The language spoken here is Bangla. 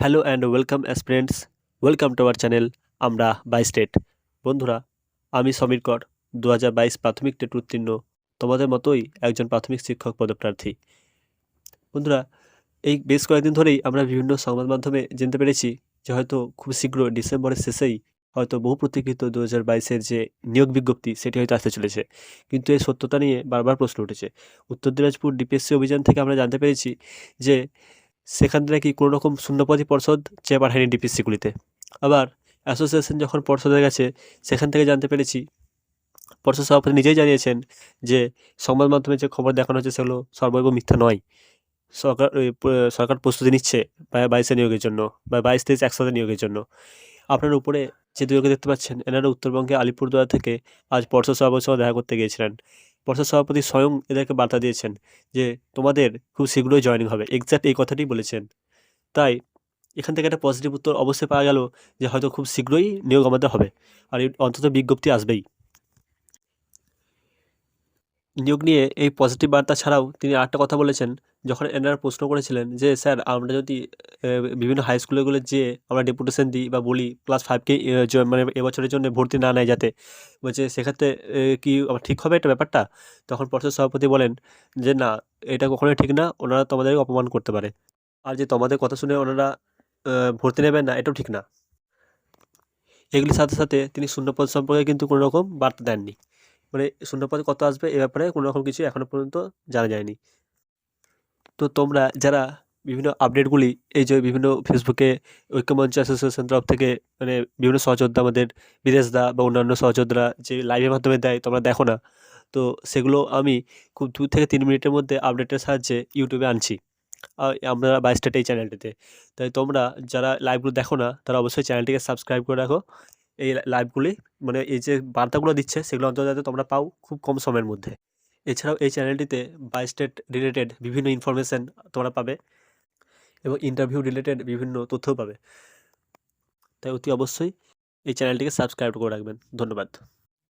Hello and welcome aspirants welcome to our channel, আমরা বাই স্টেট। বন্ধুরা, আমি সমীর কর দু হাজার বাইশ প্রাথমিক টেট উত্তীর্ণ, তোমাদের মতোই একজন প্রাথমিক শিক্ষক পদপ্রার্থী। বন্ধুরা, এই বেশ কয়েকদিন ধরেই আমরা বিভিন্ন সংবাদ মাধ্যমে জানতে পেরেছি যে হয়তো খুব শীঘ্র ডিসেম্বরের শেষেই হয়তো বহু প্রতীক্ষিত দু হাজার বাইশের যে নিয়োগ বিজ্ঞপ্তি, সেটি হয়তো আসতে চলেছে। কিন্তু এই সত্যতা নিয়ে বারবার প্রশ্ন উঠেছে। উত্তর দিনাজপুর ডিপিএসসি অভিযান থেকে আমরা জানতে পেরেছি যে সেখান নাকি কোনো রকম শূন্যপদী পর্ষদ চেয়ে পাঠায়নি ডিপিসিগুলিতে? আবার অ্যাসোসিয়েশন যখন পর্ষদের গেছে, সেখান থেকে জানতে পেরেছি, পর্ষদ সভাপতি নিজেই জানিয়েছেন যে সংবাদ মাধ্যমে যে খবর দেখানো হচ্ছে সেগুলো সর্বৈব মিথ্যা নয়। সরকার সরকার প্রস্তুতি নিচ্ছে বাইশে নিয়োগের জন্য বা বাইশ তেইশ একসাথে নিয়োগের জন্য। আপনার উপরে যে দুজনকে দেখতে পাচ্ছেন, এনারা উত্তরবঙ্গে আলিপুরদুয়ার থেকে আজ পর্ষদ সভাপতির সঙ্গে দেখা করতে গিয়েছিলেন। পর্ষদ সভাপতি স্বয়ং এদেরকে বার্তা দিয়েছেন যে তোমাদের খুব শীঘ্রই জয়েনিং হবে। এক্স্যাক্ট এই কথাটি বলেছেন। তাই এখান থেকে একটা পজিটিভ উত্তর অবশ্যই পাওয়া গেল যে হয়তো খুব শীঘ্রই নিয়োগ আমাদের হবে। আর অন্তত বিজ্ঞপ্তি আসবেই। নিয়োগ নিয়ে এই পজিটিভ বার্তা ছাড়াও তিনি আরেকটা কথা বলেছেন। যখন এনারা প্রশ্ন করেছিলেন যে, স্যার, আমরা যদি বিভিন্ন হাই স্কুলগুলো যে আমরা ডেপুটেশন দিই বা বলি ক্লাস ফাইভকে মানে এবছরের জন্য ভর্তি না নেয় যাতে, বলছে সেক্ষেত্রে কি আবার ঠিক হবে এটা ব্যাপারটা? তখন পর্ষদ সভাপতি বলেন যে, না, এটা কখনোই ঠিক না। ওনারা তোমাদেরকে অপমান করতে পারে। আর যে তোমাদের কথা শুনে ওনারা ভর্তি নেবেন না, এটাও ঠিক না। এগুলির সাথে সাথে তিনি শূন্যপদ সম্পর্কে কিন্তু কোনো রকম বার্তা দেননি। মানে শূন্যপদ কত আসবে এ ব্যাপারে কোনো রকম কিছু এখনও পর্যন্ত জানা যায়নি। তো তোমরা যারা বিভিন্ন আপডেটগুলি এই যে বিভিন্ন ফেসবুকে ঐক্যমঞ্চ অ্যাসোসিয়েশন তরফ থেকে মানে বিভিন্ন সহযোদ্ধা আমাদের বিদেশদা বা অন্যান্য সহযোদ্ধারা যে লাইভের মাধ্যমে দেয় তোমরা দেখো না। তো সেগুলো আমি খুব দু থেকে তিন মিনিটের মধ্যে আপডেটের সাহায্যে ইউটিউবে আনছি। আমরা বাইস্টেট এই চ্যানেলটিতে তাই তোমরা যারা লাইভগুলো দেখো না তারা অবশ্যই চ্যানেলটিকে সাবস্ক্রাইব করে রাখো। এই লাইভগুলি মানে এই যে বার্তাগুলো দিচ্ছে, সেগুলো অন্তত যাতে তোমরা পাও খুব কম সময়ের মধ্যে। এছাড়াও এই চ্যানেলটিতে বাই স্টেট রিলেটেড বিভিন্ন ইনফরমেশান তোমরা পাবে এবং ইন্টারভিউ রিলেটেড বিভিন্ন তথ্যও পাবে। তাই অতি অবশ্যই এই চ্যানেলটিকে সাবস্ক্রাইব করে রাখবেন। ধন্যবাদ।